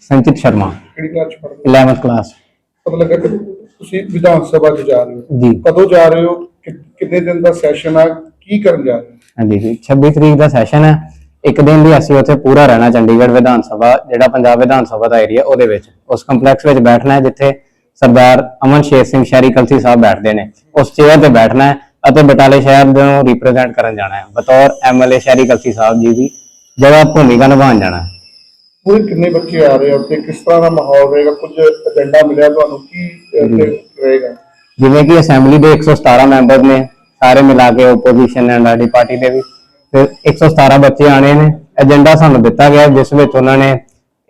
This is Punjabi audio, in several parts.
ਸੰਚਿਤ ਸ਼ਰਮਾ। ਕਿਹੜੀ ਕਲਾਸ ਚ ਪੜ੍ਹਦੇ 11th ਕਲਾਸ ਪਤਾ ਲੱਗਾ ਕਿ ਤੁਸੀਂ ਵਿਧਾਨ ਸਭਾ ਚ ਜਾ ਰਹੇ ਹੋ। ਜੀ। ਕਦੋਂ ਜਾ ਰਹੇ ਹੋ? ਕਿ- ਕਿੰਨੇ ਦਿਨ ਦਾ ਸੈਸ਼ਨ ਆ? ਕੀ ਕਰਨ ਜਾ ਰਹੇ ਹੋ? ਹਾਂਜੀ ਜੀ। 26 ਤਰੀਕ ਦਾ ਸੈਸ਼ਨ ਹੈ। ਇੱਕ ਦਿਨ ਲਈ ਅਸੀਂ ਉੱਥੇ ਪੂਰਾ ਰਹਿਣਾ ਚੰਡੀਗੜ੍ਹ ਵਿਧਾਨ ਸਭਾ ਜਿਹੜਾ ਪੰਜਾਬ ਵਿਧਾਨ ਸਭਾ ਦਾ ਏਰੀਆ ਉਹਦੇ ਵਿੱਚ। ਉਸ ਕੰਪਲੈਕਸ ਵਿੱਚ ਬੈਠਣਾ ਹੈ ਜਿੱਥੇ ਸਰਦਾਰ ਅਮਨ ਸ਼ੇਰ ਸਿੰਘ ਸ਼ਹਿਰੀ ਕਲਸੀ ਸਾਹਿਬ ਬੈਠਦੇ ਨੇ। ਉਸ ਚੇਅਰ ਤੇ ਬੈਠਣਾ ਹੈ ਅਤੇ ਬਟਾਲੇ ਸ਼ਹਿਰ ਨੂੰ ਰਿਪਰੈਜ਼ੈਂਟ ਕਰਨ ਜਾਣਾ ਹੈ। ਬਤੌਰ ਐਮਐਲਏ ਸ਼ਹਿਰੀ ਕਲਸੀ ਸਾਹਿਬ ਜੀ ਦੀ ਜਗ੍ਹਾ ਭੂਮਿਕਾ ਨਿਭਾਉਣ ਜਾਣਾ ਹੈ। ਪੂਰੇ ਕਿੰਨੇ ਬੱਚੇ ਆ ਰਹੇ ਆ ਤੇ ਕਿਸ ਤਰ੍ਹਾਂ ਦਾ ਮਾਹੌਲ ਰਹੇਗਾ? ਕੁਝ ਏਜੰਡਾ ਮਿਲਿਆ ਤੁਹਾਨੂੰ? ਕੀ ਰਹੇਗਾ? ਜਿਵੇਂ ਕਿ ਅਸੈਂਬਲੀ ਦੇ 117 ਮੈਂਬਰ ਨੇ ਸਾਰੇ ਮਿਲਾ ਕੇ ਆਪੋਜੀਸ਼ਨ ਐਂਡ ਆਰਡੀ ਪਾਰਟੀ ਦੇ ਵੀ। ਤੇ 117 ਬੱਚੇ ਆਣੇ ਨੇ। ਏਜੰਡਾ ਸਾਨੂੰ ਦਿੱਤਾ ਗਿਆ ਜਿਸ ਵਿੱਚ ਉਹਨਾਂ ਨੇ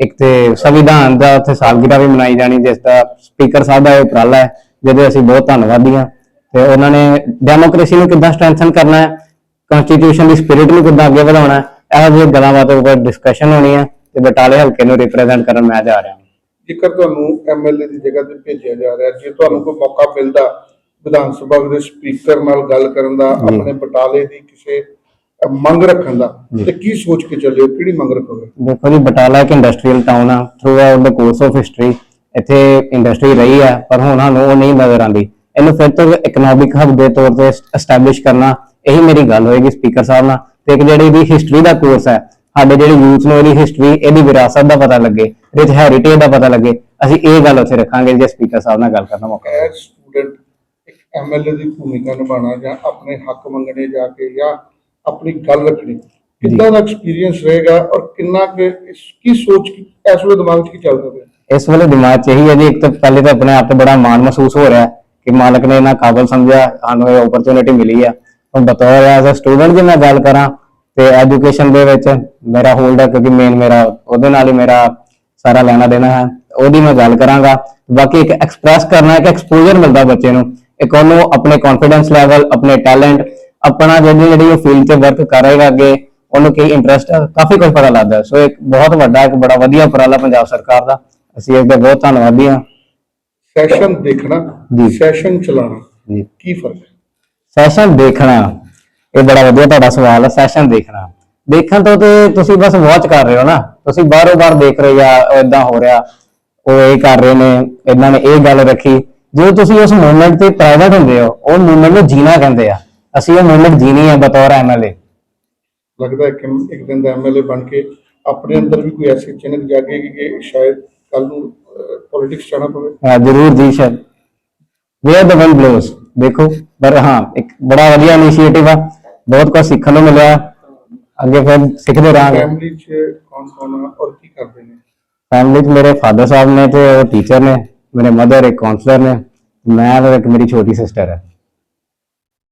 ਇੱਕ ਤੇ ਸੰਵਿਧਾਨ ਦਾ ਉੱਥੇ ਸਾਲਗਿਰਾ ਵੀ ਮਨਾਈ ਜਾਣੀ ਜਿਸ ਦਾ ਸਪੀਕਰ ਸਾਹਿਬ ਦਾ ਇਹ ਉਪਰਾਲਾ ਹੈ ਜਿਹਦੇ ਅਸੀਂ ਬਹੁਤ ਧੰਨਵਾਦੀ ਹਾਂ। ਤੇ ਉਹਨਾਂ ਨੇ ਡੈਮੋਕ੍ਰੇਸੀ ਨੂੰ ਕਿੱਦਾਂ ਸਟਰੈਂਥਨ ਕਰਨਾ ਹੈ ਕਨਸਟੀਟਿਊਸ਼ਨ ਦੀ ਸਪਿਰਿਟ ਨੂੰ ਕਿੱਦਾਂ ਅੱਗੇ ਵਧਾਉਣਾ ਹੈ ਇਹੋ ਜਿਹੇ ਗੱਲਾਂ ਬਾਤਾਂ ਉੱਪਰ ਡਿਸਕਸ਼ਨ ਹੋਣੀ ਹੈ ਤੇ ਬਟਾਲੇ ਹਲਕੇ ਨੂੰ ਰਿਪਰੈਜ਼ੈਂਟ ਕਰਨ ਮੈਂ ਜਾ ਰਿਹਾ ਹਾਂ। ਜੇਕਰ ਤੁਹਾਨੂੰ ਐਮਐਲਏ ਦੀ ਜਗ੍ਹਾ ਤੇ ਭੇਜਿਆ ਜਾ ਰਿਹਾ ਜੇ ਤੁਹਾਨੂੰ ਕੋਈ ਮੌਕਾ ਮਿਲਦਾ ਵਿਧਾਨ ਸਭਾ ਦੇ ਸਪੀਕਰ ਨਾਲ ਗੱਲ ਕਰਨ ਦਾ ਆਪਣੇ ਬਟਾਲੇ ਦੀ ਕਿਸੇ ਮੰਗ ਰੱਖਣ ਦਾ ਤੇ ਕੀ ਸੋਚ ਕੇ ਚੱਲੇ ਹੋ? ਕਿਹੜੀ ਮੰਗ ਰੱਖੋਗੇ? ਦੇਖੋ ਜੀ ਬਟਾਲਾ ਇੱਕ ਇੰਡਸਟਰੀਅਲ ਟਾਊਨ ਆ throughout the course of history ਇੱਥੇ ਇੰਡਸਟਰੀ ਰਹੀ ਹੈ ਪਰ ਹੁਣ ਸਾਨੂੰ ਉਹ ਨਹੀਂ ਨਜ਼ਰ ਆਉਂਦੀ। ਇਹਨੂੰ ਫਿਰ ਤੋਂ ਇਕਨੋਮਿਕ ਹਬ ਦੇ ਤੌਰ ਤੇ ਐਸਟੈਬਲਿਸ਼ ਕਰਨਾ ਇਹੀ ਮੇਰੀ ਗੱਲ ਹੋਏਗੀ ਸਪੀਕਰ ਸਾਹਿਬ ਨਾਲ। ਤੇ ਇੱਕ ਜਿਹੜੀ ਇਹਦੀ ਹਿਸਟਰੀ ਦਾ ਕੋਰਸ ਹੈ ਸਾਡੇ ਜਿਹੜੇ ਯੂਥ ਨੂੰ ਇਹਦੀ ਹਿਸਟਰੀ ਇਹਦੀ ਵਿਰਾਸਤ ਦਾ ਪਤਾ ਲੱਗੇ ਇਹਦੇ ਹੈਰੀਟੇਜ ਦਾ ਪਤਾ ਲੱਗੇ ਅਸੀਂ ਇਹ ਗੱਲ ਉੱਥੇ ਰੱਖਾਂਗੇ ਜੇ ਸਪੀਕਰ ਸਾਹਿਬ ਨਾਲ ਗੱਲ ਕਰਨ ਦਾ ਮੌਕਾ ਐਜ਼ ਸਟੂਡੈਂਟ ਇੱਕ ਐਮਐਲਏ ਦੀ ਭੂਮਿਕਾ ਨਿਭਾਉਣਾ ਜਾਂ ਆਪਣੇ ਹੱਕ ਮੰਗਣੇ ਜਾ ਕੇ ਜਾਂ ਆਪਣੀ ਗੱਲ ਰੱਖਣੀ ਕਿੰਨਾ ਦਾ ਐਕਸਪੀਰੀਅੰਸ ਰਹੇਗਾ ਔਰ ਕਿੰਨਾ ਕਿ ਇਸ ਕੀ ਸੋਚ ਕੀ ਇਸ ਵੇਲੇ ਦਿਮਾਗ 'ਚ ਕੀ ਚੱਲਦਾ ਪਿਆ? ਇਸ ਵੇਲੇ ਦਿਮਾਗ 'ਚ ਇਹੀ ਹੈ ਜੀ ਇੱਕ ਤਾਂ ਪਹਿਲੇ ਤਾਂ ਆਪਣੇ ਆਪ ਤੇ ਬੜਾ ਮਾਣ ਮਹਿਸੂਸ ਹੋ ਰਿਹਾ ਕਿ ਮਾਲਕ ਨੇ ਇਹਨਾਂ ਕਾਬਲ ਸਮਝਿਆ ਸਾਨੂੰ ਇਹ ਓਪਰਚੁਨਿਟੀ ਮਿਲੀ ਆ। ਹੁਣ ਬਤੌਰ ਐਜ਼ ਅ ਸਟੂਡੈਂਟ ਜੇ ਮੈਂ ਗੱਲ ਕਰਾਂ ਤੇ ਐਜੂਕੇਸ਼ਨ ਦੇ ਵਿੱਚ ਮੇਰਾ ਹੋਲਡ ਹੈ ਕਿਉਂਕਿ ਮੇਨ ਮੇਰਾ ਉਹਦੇ ਨਾਲ ਹੀ ਮੇਰਾ ਸਾਰਾ ਲੈਣਾ ਦੇਣਾ ਹੈ ਉਹਦੀ ਮੈਂ ਗੱਲ ਕਰਾਂਗਾ। ਬਾਕੀ ਇੱਕ ਐਕਸਪ੍ਰੈਸ ਕਰਨਾ ਇੱਕ ਐਕਸਪੋਜ਼ਰ ਮਿਲਦਾ ਬੱਚੇ ਨੂੰ। ਇੱਕ ਉਹਨੂੰ ਆਪਣੇ ਕੌਨਫੀਡੈਂਸ ਲੈਵਲ ਆਪਣੇ ਟੈਲੈਂਟ ਆਪਣਾ ਜਿਹੜੀ ਜਿਹੜੀ ਉਹ ਫੀਲਡ ਤੇ ਵਰਕ ਕਰੇਗਾ ਅੱਗੇ ਉਹਨੂੰ ਕੀ ਇੰਟਰਸਟ ਹੈ ਕਾਫੀ ਕੁਝ ਪਤਾ ਲੱਗਦਾ ਸੋ ਇੱਕ ਬਹੁਤ ਵੱਡਾ ਇੱਕ ਬੜਾ ਵਧੀਆ ਉਪਰਾਲਾ ਪੰਜਾਬ ਸਰਕਾਰ ਦਾ। ਅਸੀਂ ਇਸ ਦੇ ਬਹੁਤ ਧੰਨਵਾਦੀ ਹਾਂ। ਸੈਸ਼ਨ ਦੇਖਣਾ ਜੀ। ਸੈਸ਼ਨ ਚਲਾਉਣਾ ਜੀ। ਕੀ ਫ਼ਰਕ ਹੈ? ਸੈਸ਼ਨ ਦੇਖਣਾ। ਇਹ ਬੜਾ ਵਧੀਆ ਤੁਹਾਡਾ ਸਵਾਲ ਹੈ ਸੈਸ਼ਨ ਦੇਖਣਾ। ਦੇਖਣ ਤੋਂ ਤੇ ਤੁਸੀਂ ਬਸ ਵਾਚ ਕਰ ਰਹੇ ਹੋ ਨਾ। ਤੁਸੀਂ ਬਾਹਰੋਂ ਬਾਹਰ ਦੇਖ ਰਹੇ ਆ ਇਦਾਂ ਹੋ ਰਿਹਾ ਉਹ ਇਹ ਕਰ ਰਹੇ ਨੇ ਇਹਨਾਂ ਨੇ ਇਹ ਗੱਲ ਰੱਖੀ। ਜਦੋਂ ਤੁਸੀਂ ਉਸ ਮੂਵਮੈਂਟ ਤੇ ਪ੍ਰਾਈਵੇਟ ਹੁੰਦੇ ਹੋ ਉਹ ਮੂਵਮੈਂਟ ਨੂੰ ਜੀਣਾ ਕਹਿੰਦੇ ਆ। ਅਸੀਂ ਉਹ ਮੂਵਮੈਂਟ ਜੀਣੀ ਹੈ ਬਤੌਰ ਐਮਐਲਏ ਲੱਗਦਾ ਹੈ ਕਿ ਇੱਕ ਦਿਨ ਦਾ ਐਮਐਲਏ ਬਣ ਕੇ ਆਪਣੇ ਅੰਦਰ ਵੀ ਕੋਈ ਐਸੀ ਚਿੰਨ੍ਹ ਜਾਗੇਗੀ ਕਿ ਸ਼ਾਇਦ ਕੱਲ ਨੂੰ ਪੋਲਿਟਿਕਸ ਜਾਣਾ ਪਵੇ। ਹਾਂ ਜਰੂਰ ਜੀ ਸ਼ਰ ਵੇਅਰ ਦ ਵਿੰਡ ਬਲੋਸ ਦੇਖੋ। ਪਰ ਹਾਂ ਇੱਕ ਬੜਾ ਵਧੀਆ ਇਨੀਸ਼ੀਏਟਿਵ ਆ। ਬਹੁਤ ਕੁਝ ਸਿੱਖਣ ਨੂੰ ਮਿਲਿਆ ਅੱਗੇ ਫਿਰ ਸਿੱਖਦੇ ਰਹਾਂਗੇ ਫੈਮਿਲੀ 'ਚ ਕੌਣ ਕੌਣ ਆ ਔਰ ਕੀ ਕਰਦੇ ਨੇ ਫੈਮਿਲੀ 'ਚ ਮੇਰੇ ਫਾਦਰ ਸਾਹਿਬ ਨੇ ਤੇ ਉਹ ਟੀਚਰ ਨੇ ਮੇਰੇ ਮਦਰ ਇੱਕ ਕਾਉਂਸਲਰ ਨੇ ਮੈਂ ਤੇ ਇੱਕ ਮੇਰੀ ਛੋਟੀ ਸਿਸਟਰ ਹੈ